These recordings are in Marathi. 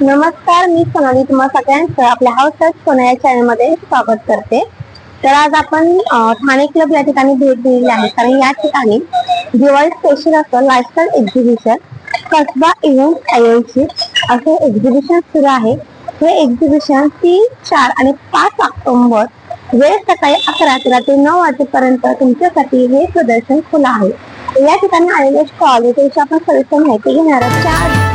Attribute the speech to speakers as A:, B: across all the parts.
A: नमस्कार मी सोनाली. तुम्हा सगळ्यांचं आपल्या हाऊस सर्च सोना या चॅनलमध्ये स्वागत करते. तर आज आपण ठाणे क्लब या ठिकाणी भेट दिलेली आहे. कारण या ठिकाणी दिवाळी स्पेशल असं लायस्टाईल एक्झिबिशन कसबा इव्हेंट आयोजित असे एक्झिबिशन सुरू आहे. हे एक्झिबिशन तीन चार आणि पाच ऑक्टोबर वेळ सकाळी अकरा ते रात्री नऊ वाजेपर्यंत तुमच्यासाठी हे प्रदर्शन खुलं आहे. या ठिकाणी आलेले स्टॉल त्याची आपण सविस्तर माहिती घेणार आहोत. चार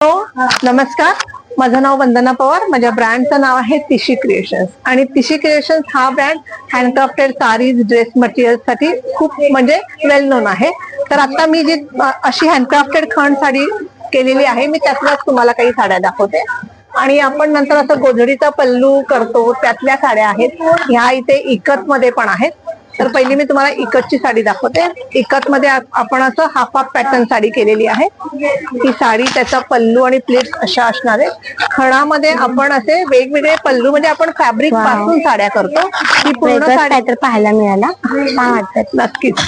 A: हो,
B: नमस्कार. माझं नाव वंदना पवार. माझ्या ब्रँडचं नाव आहे तिशी क्रिएशन्स आणि तिशी क्रिएशन्स हा ब्रँड हँडक्राफ्टेड सारीज ड्रेस मटेरियलसाठी खूप म्हणजे वेल नोन आहे. तर आता मी जी अशी हँडक्राफ्टेड खण साडी केलेली आहे मी त्यातल्याच तुम्हाला काही साड्या दाखवते. आणि आपण नंतर असं गोधडीचा पल्लू करतो त्यातल्या साड्या आहेत. ह्या इथे इकत मध्ये पण आहेत. तर पहिली मी तुम्हाला इकतची साडी दाखवते. इकत मध्ये आपण असं हाफ हाफ पॅटर्न साडी केलेली आहे. ही साडी त्याचा पल्लू आणि प्लेट अशा असणार आहे खणामध्ये आपण असे वेगवेगळे पल्लू म्हणजे आपण फॅब्रिक. पासून साड्या करतो. ही पूर्ण
A: वेगळंच
B: साडी
A: काहीतरी पाहायला मिळाला.
B: नक्कीच.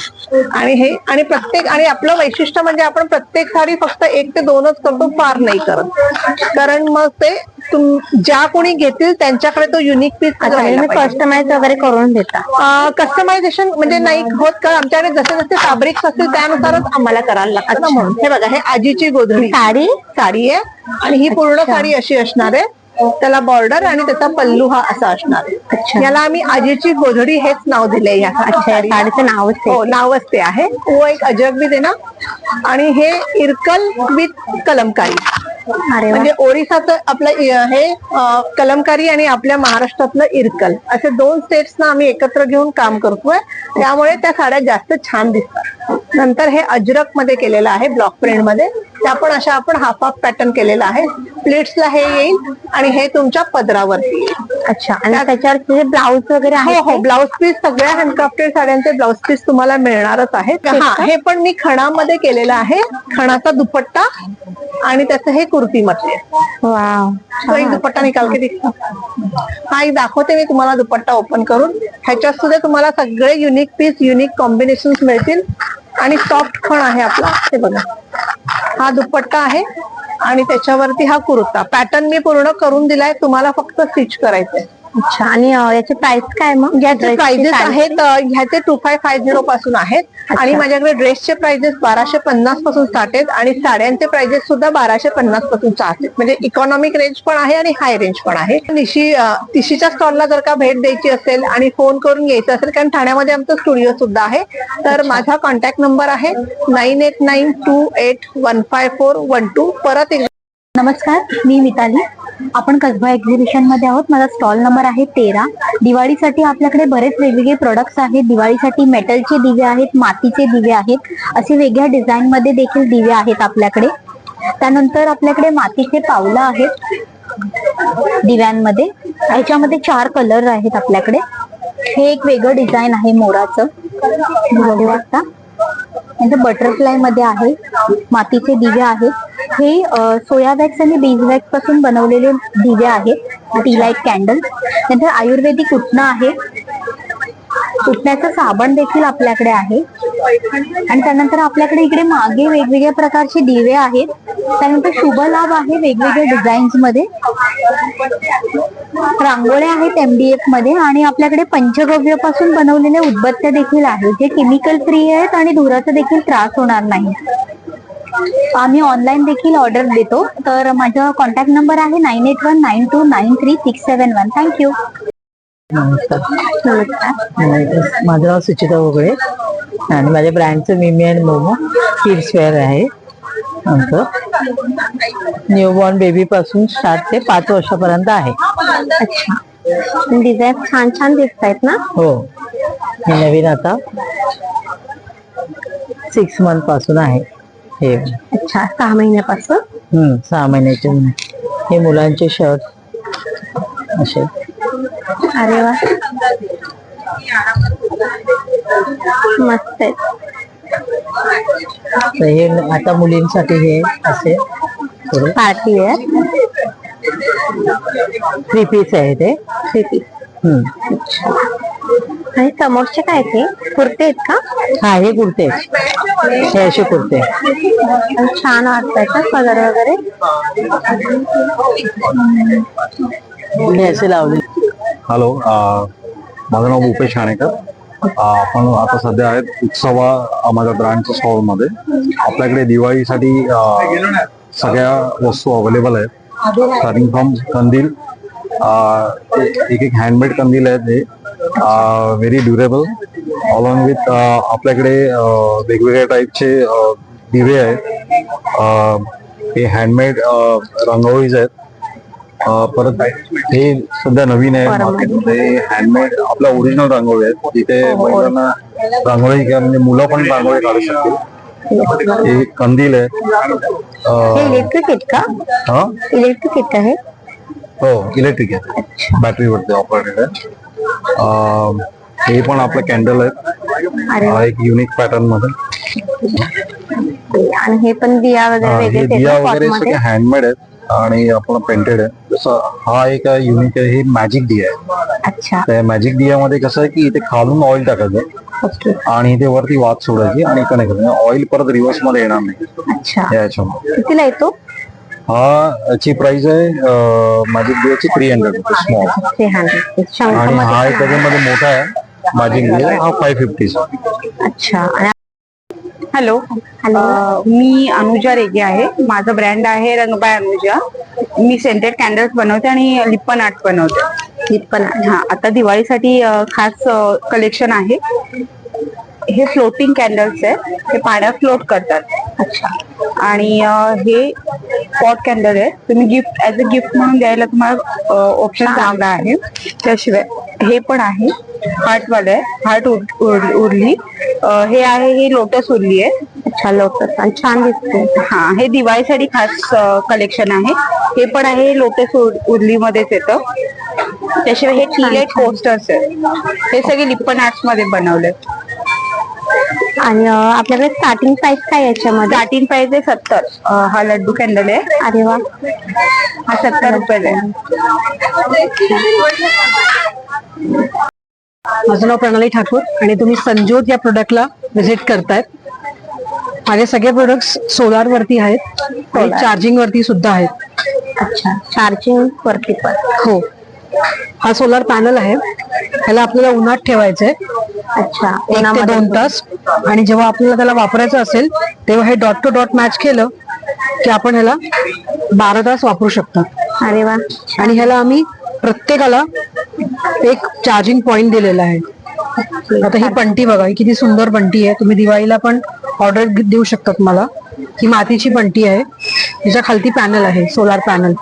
B: आणि हे आणि प्रत्येक आणि आपलं वैशिष्ट्य म्हणजे आपण प्रत्येक साडी फक्त एक ते दोनच करतो फार नाही करत. कारण मग ते ज्या कोणी घेतील त्यांच्याकडे तो युनिक पीस
A: कस्टमाइज वगैरे करून देता.
B: कस्टमायझेशन म्हणजे नाही होत का? आमच्याकडे जसे जसे फॅब्रिक्स असतील त्यानुसारच आम्हाला करायला लागतं ना म्हणून. हे बघा हे आजीची गोधडी.
A: साडी?
B: साडी आहे. आणि ही पूर्ण साडी अशी असणार आहे. त्याला बॉर्डर आणि त्याचा पल्लू हा असा असणार आहे. याला आम्ही आजीची गोधडी हेच नाव दिलंय या.
A: साडीचं नावच आहे.
B: हो नावच ते आहे. वो एक अजब भी देना आणि हे इरकल विथ कलमकारी. म्हणजे ओरिसाचं आपलं हे कलमकारी आणि आपल्या महाराष्ट्रातलं इरकल. असे दोन स्टेट्स ना आम्ही एकत्र घेऊन काम करतोय. त्यामुळे त्या साड्या जास्त छान दिसतात. नंतर हे अजरकमध्ये केलेलं आहे ब्लॉक प्रिंटमध्ये त्या पण अशा आपण हाफ हाफ पॅटर्न केलेला आहे प्लेट्सला हे येईल आणि हे तुमच्या पदरावरती येईल.
A: अच्छा आणि त्याच्यावर ब्लाऊज वगैरे
B: हो
A: आहे
B: हो ब्लाउज पीस सगळ्या हँडक्राफ्टेड साड्यांचे ब्लाउज पीस तुम्हाला मिळणारच आहेत. हा हे पण मी खणामध्ये केलेलं आहे. खणाचा दुपट्टा आणि त्याचं हे कुर्ती तो एक दुपट्टा निकाल के हा एक दाखवते मी तुम्हाला दुपट्टा ओपन करून. ह्याच्यात सुद्धा तुम्हाला सगळे युनिक पीस युनिक कॉम्बिनेशन मिळतील. आणि सॉफ्ट खण आहे आपला. हे बघा. हा दुपट्टा आहे आणि त्याच्यावरती हा कुर्ता. पॅटर्न मी पूर्ण करून दिलाय तुम्हाला फक्त स्टिच करायचंय.
A: अच्छा आणि याची प्राइस काय मग?
B: याचे प्राइजेस? आहेत ह्याचे टू फाय फाय झिरो पासून आहेत. आणि माझ्याकडे ड्रेसचे प्राइजेस बाराशे पन्नासपासून स्टार्ट आहेत आणि साड्यांचे प्राइजेस सुद्धा बाराशे पन्नासपासून स्टार्ट आहेत. म्हणजे इकॉनॉमिक रेंज पण आहे आणि हाय रेंज पण आहे. निशी तिशीच्या स्टॉलला जर का भेट द्यायची असेल आणि फोन करून यायचं असेल कारण ठाण्यामध्ये आमचं स्टुडिओ सुद्धा आहे तर माझा कॉन्टॅक्ट नंबर आहे nine eight nine two eight one five four one two परत
A: नमस्कार मी मिताली. आपण कसबा एक्झिबिशनमध्ये आहोत. माझा स्टॉल नंबर आहे तेरा. दिवाळीसाठी आपल्याकडे बरेच वेगवेगळे प्रोडक्ट्स आहेत. दिवाळीसाठी मेटलचे दिवे आहेत मातीचे दिवे आहेत. असे वेगळ्या डिझाईन मध्ये देखील दिवे आहेत आपल्याकडे. त्यानंतर आपल्याकडे मातीचे पावलं आहेत दिव्यांमध्ये. ह्याच्यामध्ये चार कलर आहेत आपल्याकडे. हे एक वेगळं डिझाईन आहे मोराचं. बघू शकता. बटरफ्लायमध्ये आहे. मातीचे दिवे आहेत. हे सोया वॅक्स आणि बीज वॅक्सपासून बनवलेले दिवे आहेत टी लाइट कॅन्डल नंतर आयुर्वेदिक उठणं आहे. उठण्याचं साबण देखील आपल्याकडे आहे. आणि त्यानंतर आपल्याकडे इकडे मागे वेगवेगळ्या प्रकारचे दिवे आहेत. त्यानंतर शुभ लाभ आहे वेगवेगळ्या डिझाईन्समध्ये. रांगोळ्या आहेत एमडीएफमध्ये आणि आपल्याकडे पंचगव्यपासून बनवलेल्या उदबत्त्या देखील आहेत जे केमिकल फ्री आहेत आणि धुराचा देखील त्रास होणार नाही. आम्ही ऑनलाईन देखील ऑर्डर देतो. तर माझा कॉन्टॅक्ट नंबर आहे nine eight one nine two nine three six seven one thank you
C: नमस्कार. माझं नाव सुचिता वगळे. आणि माझ्या ब्रँडचं मिमी अँड मोमो किड्स वेअर आहे. आमचं न्यूबॉर्न बेबी पासून स्टार्ट ते पाच वर्षापर्यंत आहे.
A: अच्छा. डिझाईन छान छान दिसत आहेत ना?
C: हो. हे नवीन आता सिक्स मंथपासून आहे. हे.
A: अच्छा सहा महिन्यापासून?
C: हम्म, सहा महिन्याचे हे मुलांचे शर्ट. असे.
A: अरे वा. मस्त आहे
C: तर हे आता मुलींसाठी हे असे.
A: पार्टी वेअर
C: थ्री पीस आहे ते.
A: थ्री पीस
C: हम्म.
D: आणि समोरचे काय ते? कुर्ते आहेत का?
C: हा हे कुर्ते आहेत. असे कुर्ते
D: छान वाटतात का कलर वगैरे?
C: असे लावले.
E: हॅलो अ, माझं नाव भूपेश ठाणेकर अ, आपण आता सध्या आहेत उत्सवा माझ्या ब्रँडच्या स्टॉलमध्ये. आपल्याकडे दिवाळीसाठी सगळ्या वस्तू अवेलेबल आहेत. स्टार्टिंग फ्रॉम कंदील एक एक हँडमेड कंदील आहेत हे. व्हेरी ड्युरेबल अलॉंग विथ आपल्याकडे अ, वेगवेगळ्या टाईपचे दिवे आहेत. हे हँडमेड रंगोळीज आहेत. परत हे सध्या नवीन आहे मार्केटमध्ये. हँडमेड आपल्या ओरिजिनल रांगोळी आहेत. तिथे महिलांना रांगोळी किंवा म्हणजे मुलं पण रांगोळी काढू शकतील. हे कंदील आहे
D: हे इलेक्ट्रिक आहेत का?
E: हा?
D: इलेक्ट्रिक आहेत का हे?
E: हो इलेक्ट्रिक आहे बॅटरीवरती ऑपरेटेड आहे हे पण आपलं कॅन्डल आहे. हा एक युनिक पॅटर्नमध्ये.
D: आणि हे पण दिया वगैरे
E: दिया वगैरे हँडमेड आहेत आणि आपण पेंटेड आहे. जसं हा एक युनिक आहे हे मॅजिक दिया आहे.
D: अच्छा.
E: त्या मॅजिक दियामध्ये कसं आहे की इथे खालून ऑइल टाकायचं. आणि इथे वरती वात सोडायची आणि कनेक्ट करायची ऑइल परत रिव्हर्समध्ये येणार नाही. याच्यामध्ये
D: कितीला येतो?
E: हा याची प्राइस आहे मॅजिक दियाची थ्री हंड्रेड स्मॉल आणि हा त्याच्यामध्ये मोठा आहे. दिया हा फाय फिफ्टीचा
D: अच्छा.
F: हॅलो. अ, मी अनुजा रेगे आहे. माझं ब्रँड आहे रंगबाय अनुजा. मी सेंटेड कॅन्डल्स बनवते आणि लिप्पन आर्ट बनवते.
D: लिप्पन आर्ट.
F: हा आता दिवाळीसाठी खास कलेक्शन आहे. हे फ्लोटिंग कॅन्डल्स आहे हे पाण्यात फ्लोट करतात.
D: अच्छा.
F: आणि हे पॉट कॅन्डल आहे तुम्ही गिफ्ट ऍज अ गिफ्ट म्हणून द्यायला तुम्हाला ऑप्शन चांगला आहे. त्याशिवाय हे पण आहे. हार्ट वाले आहे हार्ट उरली. हे आहे ही लोटस उरली आहे.
D: अच्छा लोटस. आणि छान दिसते.
F: हा हे दिवाळीसाठी खास कलेक्शन आहे. हे पण आहे लोटस उर्ली मध्येच येतं. त्याशिवाय हे टीलेट कोस्टर्स आहे हे सगळे लिप्पन आर्ट्समध्ये बनवले
D: आणि आपल्याकडे स्टार्टिंग प्राइस काय याच्यामध्ये?
F: स्टार्टिंग प्राइस आहे सत्तर. हा लड्डू कॅन्डल आहे.
D: अरे वा.
F: हा सत्तर रुपयाला आहे.
G: माझं नाव प्रणाली ठाकूर आणि तुम्ही संजोत या प्रोडक्टला व्हिजिट करतायत. माझे सगळे प्रोडक्ट्स सोलार वरती आहेत. आणि चार्जिंग वरती सुद्धा आहेत.
D: अच्छा. चार्जिंग वरती पण.
G: हो. हा सोलार पॅनल आहे. ह्याला आपल्याला उन्हात ठेवायचंय.
D: अच्छा.
G: एक ते
D: उन्हामध्ये
G: दोन तास. आणि जेव्हा आपल्याला त्याला वापरायचं असेल तेव्हा हे डॉट टू डॉट मॅच केलं की आपण ह्याला बारा तास वापरू शकता.
D: अरे वा.
G: आणि ह्याला आम्ही प्रत्येकाला एक चार्जिंग पॉइंट दिलेला आहे. आता ही पंटी बघा ही किती सुंदर पंटी आहे. तुम्ही दिवाळीला पण ऑर्डर देऊ शकतात मला. ही मातीची पंटी आहे. तिच्या खालती पॅनल आहे solar panel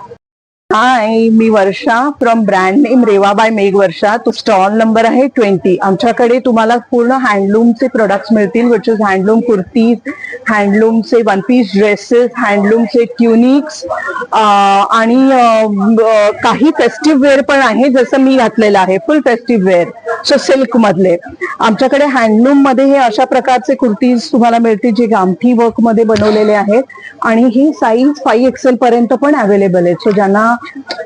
H: hi me Varsha from brand name Reva by Megh Varsha. तो स्टॉल नंबर आहे ट्वेंटी आमच्याकडे तुम्हाला पूर्ण हँडलूमचे प्रोडक्ट्स मिळतील विच इज हँडलूम कुर्तीज हँडलूमचे वन पीस ड्रेसेस हँडलूमचे ट्युनिक्स आणि काही फेस्टिव्ह वेअर पण आहे जसं मी घातलेलं आहे full festive wear so silk मधले. आमच्याकडे हँडलूममध्ये हे अशा प्रकारचे कुर्तीज तुम्हाला मिळतील जे गामठी वर्कमध्ये बनवलेले आहेत. आणि ही साईज फाईव्ह एक्सेल पर्यंत पण अवेलेबल आहेत. सो ज्यांना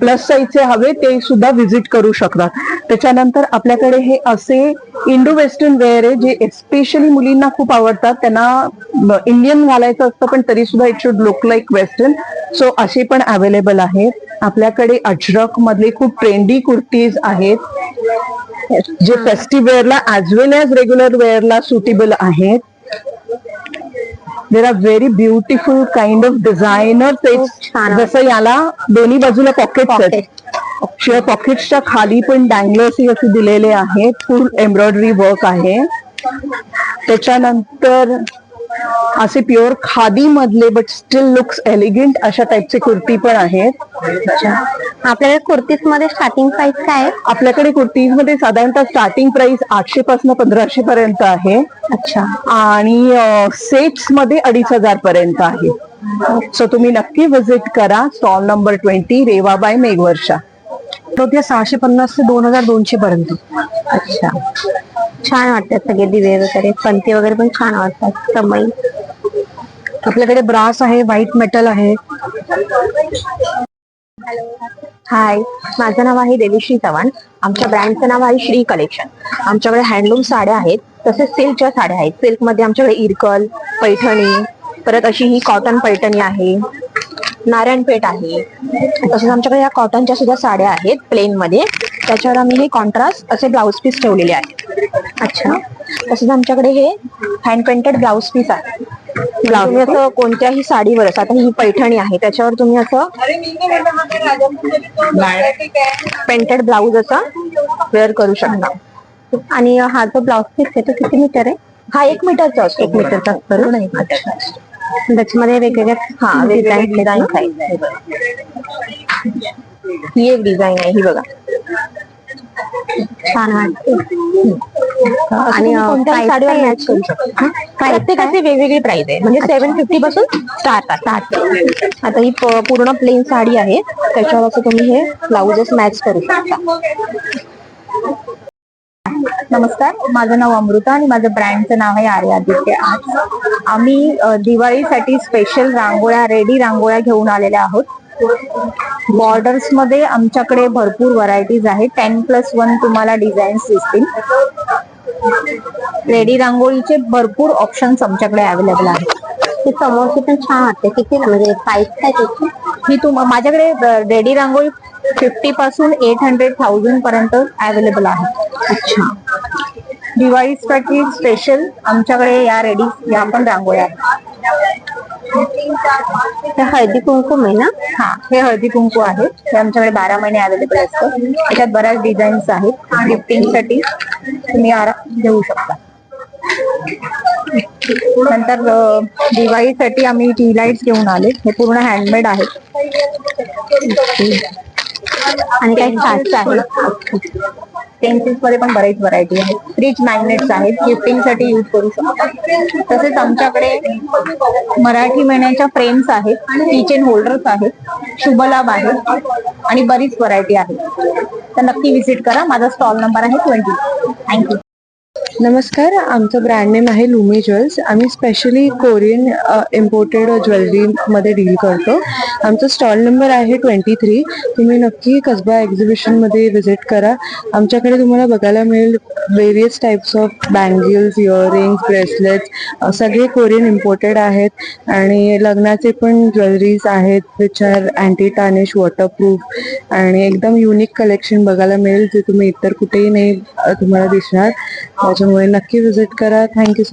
H: प्लस साईजचे हवे ते सुद्धा व्हिजिट करू शकतात. त्याच्यानंतर आपल्याकडे हे असे इंडो वेस्टर्न वेअर आहे जे एस्पेशली मुलींना खूप आवडतात. त्यांना इंडियन घालायचं असतं पण तरी सुद्धा it should look like western so असे पण अवेलेबल आहेत आपल्याकडे अजरक मधले खूप ट्रेंडी कुर्तीज आहेत जे फेस्टिव्ह वेअरला ऍज वेल एज रेग्युलर वेअरला सुटेबल आहेत. There are very beautiful kind of designer. जसं याला दोन्ही बाजूला पॉकेट्स आहेत. शिवाय पॉकेट्सच्या खाली पण डँगलर्स असे दिलेले आहेत. फुल एम्ब्रॉयडरी वर्क आहे. त्याच्यानंतर असे प्युअर खादी मधले बट स्टील लुक्स एलिगंट अशा टाईपचे कुर्ती पण आहेत.
D: आपल्याकडे कुर्तीजमध्ये स्टार्टिंग प्राइस काय आहे?
H: आपल्याकडे कुर्तीजमध्ये साधारणतः स्टार्टिंग प्राइस आठशे पासून पंधराशे पर्यंत आहे.
D: अच्छा.
H: आणि सेट्समध्ये अडीच हजार पर्यंत आहे. सो तुम्ही नक्की व्हिजिट करा. Stall number twenty Revabai Meghvarsha.
G: तो ते सहाशे पन्नास ते दोन हजार दोनशे पर्यंत.
D: अच्छा. छान वाटतात सगळे दिवे वगैरे. पंती वगैरे पण छान वाटतात. समई
G: आपल्याकडे ब्रास आहे व्हाईट मेटल आहे.
I: हाय. माझं नाव आहे देवीश्री चव्हाण. आमच्या ब्रँडचं नाव आहे श्री कलेक्शन. आमच्याकडे हँडलूम साड्या आहेत तसेच सिल्कच्या साड्या आहेत. सिल्कमध्ये आमच्याकडे इरकल पैठणी परत अशी ही कॉटन पैठणी आहे. नारायणपेठ आहे. तसेच आमच्याकडे या कॉटनच्या सुद्धा साड्या आहेत प्लेन मध्ये त्याच्यावर आम्ही हे कॉन्ट्रास्ट असे ब्लाऊज पीस ठेवलेले आहेत. अच्छा. तसेच आमच्याकडे हे हँड पेंटेड ब्लाऊज पीस आहे. ब्लाऊज तुम्ही असं कोणत्याही साडीवर असं आता ही पैठणी आहे त्याच्यावर तुम्ही असं पेंटेड ब्लाऊज असा वेअर करू शकता.
A: आणि हा जो ब्लाउज पीस आहे तो किती मीटर आहे?
I: हा एक मीटरचा असतो
A: एक मीटरचा असतो. त्याच्यामध्ये वेगवेगळ्या
I: हा
A: डिझाईन
I: डिझाईन ही एक डिझाईन आहे ही बघा.
A: छान वाटते.
I: आणि साडीवर मॅच
A: याची?
I: करू शकतो. प्रत्येकाची वेगवेगळी प्राइस आहे. म्हणजे सेव्हन फिफ्टी पासून स्टार्ट स्टार्ट आता ही पूर्ण प्लेन साडी आहे. त्याच्यावर असं तुम्ही हे ब्लाउजेस मॅच करू शकता.
A: नमस्कार माझं नाव अमृता आणि माझं ब्रँडचं नाव आहे आर्य आदित्य. आम्ही दिवाळीसाठी स्पेशल रांगोळ्या रेडी रांगोळ्या घेऊन आलेल्या आहोत. बॉर्डर्समध्ये आमच्याकडे भरपूर व्हरायटीज आहेत. टेन प्लस वन तुम्हाला डिझाईन्स दिसतील. रेडी रांगोळीचे भरपूर ऑप्शन्स आमच्याकडे अवेलेबल आहेत.
D: ती समोरची पण छान वाटते. किती म्हणजे प्राइस काय त्याची?
A: ही तुम माझ्याकडे रेडी रांगोळी फिफ्टी पासून एट हंड्रेड थाउजंड पर्यंत अवेलेबल आहे. अच्छा. दिवाळीसाठी स्पेशल आमच्याकडे या रेडी या पण रांगोळ्या. आहेत
D: हे हळदी कुंकुम आहे ना?
A: हा हे हळदी कुंकू आहे. हे आमच्याकडे बारा महिने अवेलेबल असतं. त्याच्यात बऱ्याच डिझाईन्स आहेत. गिफ्टिंगसाठी तुम्ही आराम घेऊ शकता. नंतर दिवाळीसाठी आम्ही टी लाईट्स घेऊन आले. हे पूर्ण हँडमेड आहेत. आणि काही काच आहेत पेन्सिल्समध्ये पण बरेच व्हरायटी आहेत फ्रीज मॅग्नेट्स आहेत. गिफ्टिंगसाठी युज करू शकता. तसेच आमच्याकडे मराठी महिन्याच्या फ्रेम्स आहेत. किचन होल्डर्स आहेत. शुभलाभ आहे. आणि बरीच व्हरायटी आहे. तर नक्की विजिट करा. माझा स्टॉल नंबर आहे ट्वेंटी थँक्यू
J: नमस्कार आमचं ब्रँड नेम आहे लुमी ज्वेल्स आम्ही स्पेशली कोरियन इम्पोर्टेड ज्वेलरीमध्ये डील करतो. आमचं स्टॉल नंबर आहे ट्वेंटी थ्री तुम्ही नक्की कसबा एक्झिबिशनमध्ये व्हिजिट करा. आमच्याकडे तुम्हाला बघायला मिळेल various types of bangles earrings bracelets सगळे कोरियन इम्पोर्टेड आहेत. आणि लग्नाचे पण ज्वेलरीज आहेत which are anti tarnish waterproof आणि एकदम युनिक कलेक्शन बघायला मिळेल. जे तुम्ही इतर कुठेही नाही तुम्हाला दिसणार. त्याच्यामुळे नक्की व्हिजिट करा. थँक्यू